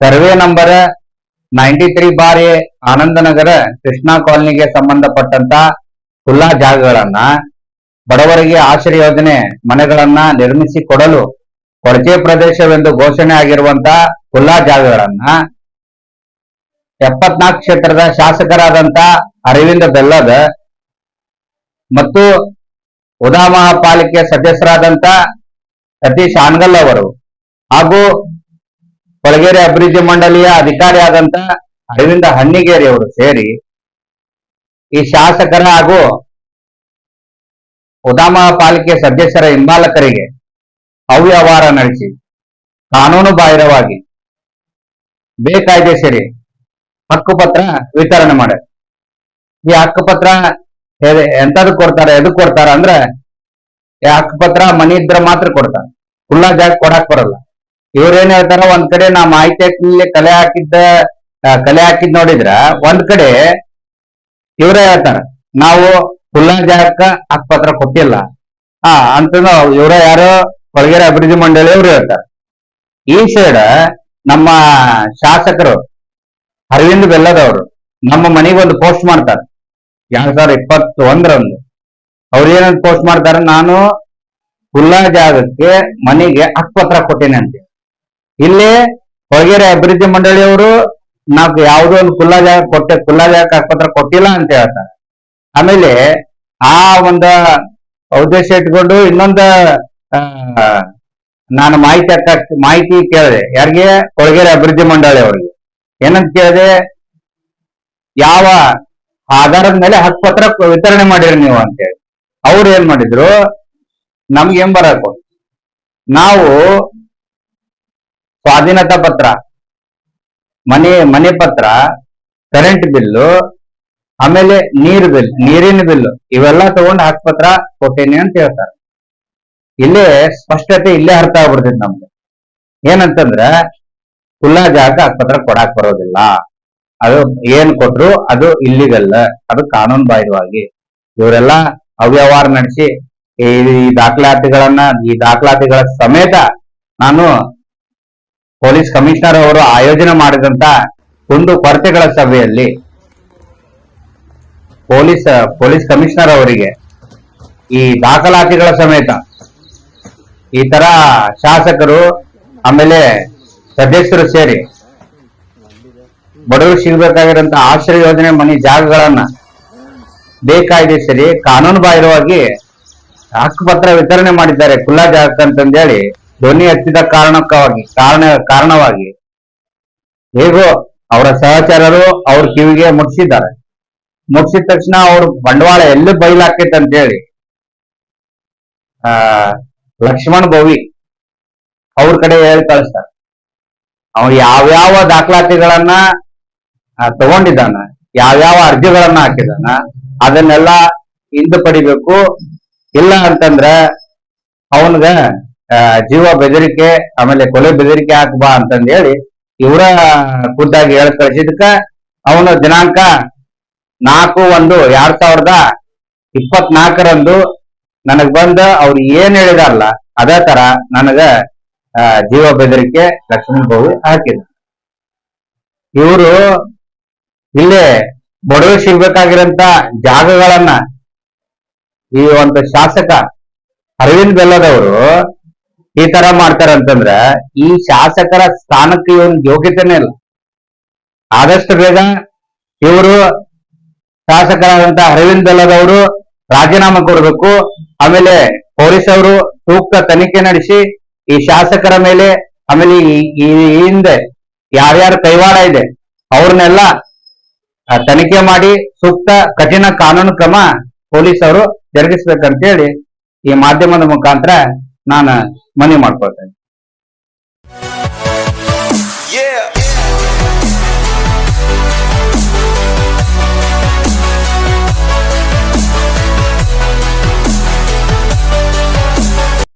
Survey number ninety three ಬಾರಿ ಆನಂದನಗರ ಕೃಷ್ಣಾ ಕಾಲನಿಗೆ ಸಂಬಂಧಪಟ್ಟಂತ ಖುಲ್ಲಾ ಜಾಗಗಳನ್ನ, ಬಡವರಿಗೆ ಆಶ್ರಯ ಯೋಜನೆ ಮನೆಗಳನ್ನ ನಿರ್ಮಿಸಿ ಕೊಡಲು ಕೊಳಚೆ ಪ್ರದೇಶವೆಂದು ಘೋಷಣೆ ಆಗಿರುವಂತ ಖುಲ್ಲಾ ಜಾಗಗಳನ್ನ, ಎಪ್ಪತ್ನಾಲ್ಕು ಕ್ಷೇತ್ರದ ಶಾಸಕರಾದಂತ ಅರವಿಂದ ಬೆಲ್ಲದ ಮತ್ತು ಉದಾ ಮಹಾಪಾಲಿಕೆ ಸದಸ್ಯರಾದಂತ ಸತೀಶ್ ಹಾನಗಲ್ ಅವರು ಹಾಗೂ ಕೊಳಗೇರಿ ಅಭಿವೃದ್ಧಿ ಮಂಡಳಿಯ ಅಧಿಕಾರಿ ಆದಂತ ಅರವಿಂದ ಹಣ್ಣಿಗೇರಿ ಅವರು ಸೇರಿ ಈ ಶಾಸಕರ ಹಾಗೂ ಉದಾಮ ಪಾಲಿಕೆ ಸದಸ್ಯರ ಹಿಂಬಾಲಕರಿಗೆ ಅವ್ಯವಹಾರ ನಡೆಸಿ, ಕಾನೂನು ಬಾಹಿರವಾಗಿ ಬೇಕಾಯ್ದೆ ಹಕ್ಕುಪತ್ರ ವಿತರಣೆ ಮಾಡಿ ಈ ಹಕ್ಕುಪತ್ರ ಎಂತದ್ ಕೊಡ್ತಾರೆ, ಎದಕ್ ಕೊಡ್ತಾರ ಅಂದ್ರೆ, ಈ ಹಕ್ಕುಪತ್ರ ಮನಿ ಇದ್ರ ಮಾತ್ರ ಕೊಡ್ತಾರ. ಖುಲ್ಲಾ ಜಾಗ ಕೊಡಕ್ ಬರಲ್ಲ. ಇವ್ರೇನ್ ಹೇಳ್ತಾರ ಒಂದ್ ಕಡೆ ನಾ ಮಾಹಿತಿ ಹಾಕಿದ್ಮೇಲೆ ಕಲೆ ಹಾಕಿದ್ದ ಕಲೆ ಹಾಕಿದ್ ನೋಡಿದ್ರ, ಒಂದ್ ಕಡೆ ಇವ್ರೇ ಹೇಳ್ತಾರ, ನಾವು ಖುಲ್ಲಾ ಜಾಗಕ್ಕ ಆಸ್ಪತ್ರೆ ಕೊಟ್ಟಿಲ್ಲ. ಆ ಅಂತ ಇವ್ರ ಯಾರೋ ಕೊಳಗೇರಿ ಅಭಿವೃದ್ಧಿ ಮಂಡಳಿ ಇವ್ರು ಹೇಳ್ತಾರ. ಈ ಸೈಡ್ ನಮ್ಮ ಶಾಸಕರು ಅರವಿಂದ್ ಬೆಲ್ಲದವರು ನಮ್ಮ ಮನೆಗೆ ಒಂದು ಪೋಸ್ಟ್ ಮಾಡ್ತಾರೆ. ಎರಡ್ ಸಾವಿರದ ಇಪ್ಪತ್ತ್ ಒಂದರಂದು ಅವ್ರು ಏನಂತ ಪೋಸ್ಟ್ ಮಾಡ್ತಾರೆ, ನಾನು ಖುಲ್ಲಾ ಜಾಗಕ್ಕೆ ಮನೆಗೆ ಆಸ್ಪತ್ರೆ ಕೊಟ್ಟೇನೆ ಅಂತ. ಇಲ್ಲಿ ಹೊಳಗೇರಿ ಅಭಿವೃದ್ಧಿ ಮಂಡಳಿಯವರು ನಾವು ಯಾವುದೋ ಒಂದು ಖುಲ್ಲಾ ಜಾಗ ಕೊಟ್ಟೆ ಖುಲ್ಲಾ ಜಾಗ ಆಸ್ಪತ್ರೆ ಕೊಟ್ಟಿಲ್ಲ ಅಂತ ಹೇಳ್ತಾರೆ. ಆಮೇಲೆ ಆ ಒಂದು ಉದ್ದೇಶ ಇಟ್ಕೊಂಡು ಇನ್ನೊಂದ ನಾನು ಮಾಹಿತಿ ಹಾಕಕ್, ಮಾಹಿತಿ ಕೇಳಿದೆ, ಯಾರಿಗೆ? ಕೊಳಗೇರಿ ಅಭಿವೃದ್ಧಿ ಮಂಡಳಿ ಅವರಿಗೆ. ಏನಂತ ಕೇಳಿದೆ, ಯಾವ ಆಧಾರದ ಮೇಲೆ ಹಕ್ಕುಪತ್ರ ವಿತರಣೆ ಮಾಡಿರಿ ನೀವು ಅಂತೇಳಿ ಅವ್ರು ಏನ್ ಮಾಡಿದ್ರು, ನಮ್ಗೆ ಏನ್ ಬರಕು ನಾವು ಸ್ವಾಧೀನತಾ ಪತ್ರ ಮನೆ ಮನೆ ಪತ್ರ ಕರೆಂಟ್ ಬಿಲ್ಲು ಆಮೇಲೆ ನೀರು ಬಿಲ್ ನೀರಿನ ಬಿಲ್ಲು ಇವೆಲ್ಲ ತಗೊಂಡು ಹಕ್ಕುಪತ್ರ ಕೊಟ್ಟೇನಿ ಅಂತ ಹೇಳ್ತಾರೆ. ಇಲ್ಲೇ ಸ್ಪಷ್ಟತೆ ಇಲ್ಲೇ ಅರ್ಥ ಆಗ್ಬಿಡ್ತೈತಿ ನಮ್ಗೆ. ಏನಂತಂದ್ರ, ಖುಲ್ಲಾ ಜಾಗ ಹಕ್ಕುಪತ್ರ ಕೊಡಾಕ್ ಬರೋದಿಲ್ಲ. ಅದು ಏನ್ ಕೊಟ್ರು ಅದು ಇಲ್ಲಿಗಲ್ಲ ಅದು ಕಾನೂನು ಬಾಹಿರವಾಗಿ ಇವರೆಲ್ಲ ಅವ್ಯವಹಾರ ನಡೆಸಿ ಈ ದಾಖಲಾತಿಗಳನ್ನ, ಈ ದಾಖಲಾತಿಗಳ ಸಮೇತ ನಾನು ಪೊಲೀಸ್ ಕಮಿಷನರ್ ಅವರು ಆಯೋಜನೆ ಮಾಡಿದಂತ ಒಂದು ಕೊರತೆಗಳ ಸಭೆಯಲ್ಲಿ ಪೊಲೀಸ್ ಪೊಲೀಸ್ ಕಮಿಷನರ್ ಅವರಿಗೆ ಈ ದಾಖಲಾತಿಗಳ ಸಮೇತ ಈ ತರ ಶಾಸಕರು ಆಮೇಲೆ ಸದಸ್ಯರು ಸೇರಿ ಬಡವರು ಸಿಗಬೇಕಾಗಿರೋಂತ ಆಶ್ರಯ ಯೋಜನೆ ಮನೆ ಜಾಗಗಳನ್ನ ಬೇಕಾಯ್ದೆ ಸರಿ, ಕಾನೂನು ಬಾಹಿರವಾಗಿ ಹಕ್ಕುಪತ್ರ ವಿತರಣೆ ಮಾಡಿದ್ದಾರೆ ಖುಲ್ಲಾ ಜಾಗಕ್ಕೆ ಅಂತಂದೇಳಿ. ಧ್ವನಿ ಎತ್ತಿದ ಕಾರಣಕ್ಕಾಗಿ, ಕಾರಣ, ಕಾರಣವಾಗಿ ಹೇಗೋ ಅವರ ಸಹಚರರು ಅವ್ರ ಕಿವಿಗೆ ಮುಟ್ಸಿದ್ದಾರೆ. ಮುಟ್ಸಿದ ತಕ್ಷಣ ಅವ್ರ ಬಂಡವಾಳ ಎಲ್ಲಿ ಬಯಲಾಕೈತೆ ಅಂತೇಳಿ, ಆ, ಲಕ್ಷ್ಮಣ್ ಭವಿ ಅವ್ರ ಕಡೆ ಹೇಳಿ ಕಳಿಸ್ತಾರೆ. ಅವ್ನು ಯಾವ್ಯಾವ ದಾಖಲಾತಿಗಳನ್ನ ತಗೊಂಡಿದ್ದಾನ, ಯಾವ್ಯಾವ ಅರ್ಜಿಗಳನ್ನ ಹಾಕಿದಾನ ಅದನ್ನೆಲ್ಲ ಹಿಂದೆ ಪಡಿಬೇಕು. ಇಲ್ಲ ಅಂತಂದ್ರ ಅವನ್ಗ ಜೀವ ಬೆದರಿಕೆ, ಆಮೇಲೆ ಕೊಲೆ ಬೆದರಿಕೆ ಹಾಕ್ಬಾ ಅಂತಂದ ಹೇಳಿ ಇವರ ಖುದ್ದಾಗಿ ಹೇಳ ಕಳಿಸಿದಕ್ಕ ಅವನ ದಿನಾಂಕ ನಾಲ್ಕು ಒಂದು ಎರಡ್ ಸಾವಿರದ ಇಪ್ಪತ್ನಾಲ್ಕರಂದು ನನಗ್ ಬಂದ ಅವ್ರು ಏನ್ ಹೇಳಿದಾರಲ್ಲ, ಅದೇ ತರ ನನಗ ಜೀವ ಬೆದರಿಕೆ ಲಕ್ಷ್ಮಣ ಬಾಬು ಹಾಕಿದ ಇವರು ಇಲ್ಲೇ ಬಡವರು ಸಿಗ್ಬೇಕಾಗಿರಂತ ಜಾಗಗಳನ್ನ ಈ ಒಂದು ಶಾಸಕ ಅರವಿಂದ್ ಬೆಲ್ಲದವರು ಈ ತರ ಮಾಡ್ತಾರಂತಂದ್ರ ಈ ಶಾಸಕರ ಸ್ಥಾನಕ್ಕೆ ಇವನ್ ಯೋಗ್ಯತೆನೇ ಇಲ್ಲ. ಆದಷ್ಟು ಬೇಗ ಇವರು ಶಾಸಕರಾದಂತ ಅರವಿಂದ್ ಬೆಲ್ಲದವರು ರಾಜೀನಾಮೆ ಕೊಡಬೇಕು. ಆಮೇಲೆ ಪೊಲೀಸ್ ಅವರು ಸೂಕ್ತ ತನಿಖೆ ನಡೆಸಿ ಈ ಶಾಸಕರ ಮೇಲೆ ಆಮೇಲೆ ಈ ಹಿಂದೆ ಯಾರ್ಯಾರ ಕೈವಾಡ ಇದೆ, ಅವ್ರನ್ನೆಲ್ಲ ತನಿಖೆ ಮಾಡಿ ಸೂಕ್ತ ಕಠಿಣ ಕಾನೂನು ಕ್ರಮ ಪೊಲೀಸ್ ಅವರು ಜರುಗಿಸ್ಬೇಕಂತೇಳಿ ಈ ಮಾಧ್ಯಮದ ಮುಖಾಂತರ ನಾನು ಮನೆ ಮಾಡ್ಕೊಳ್ತೇನೆ.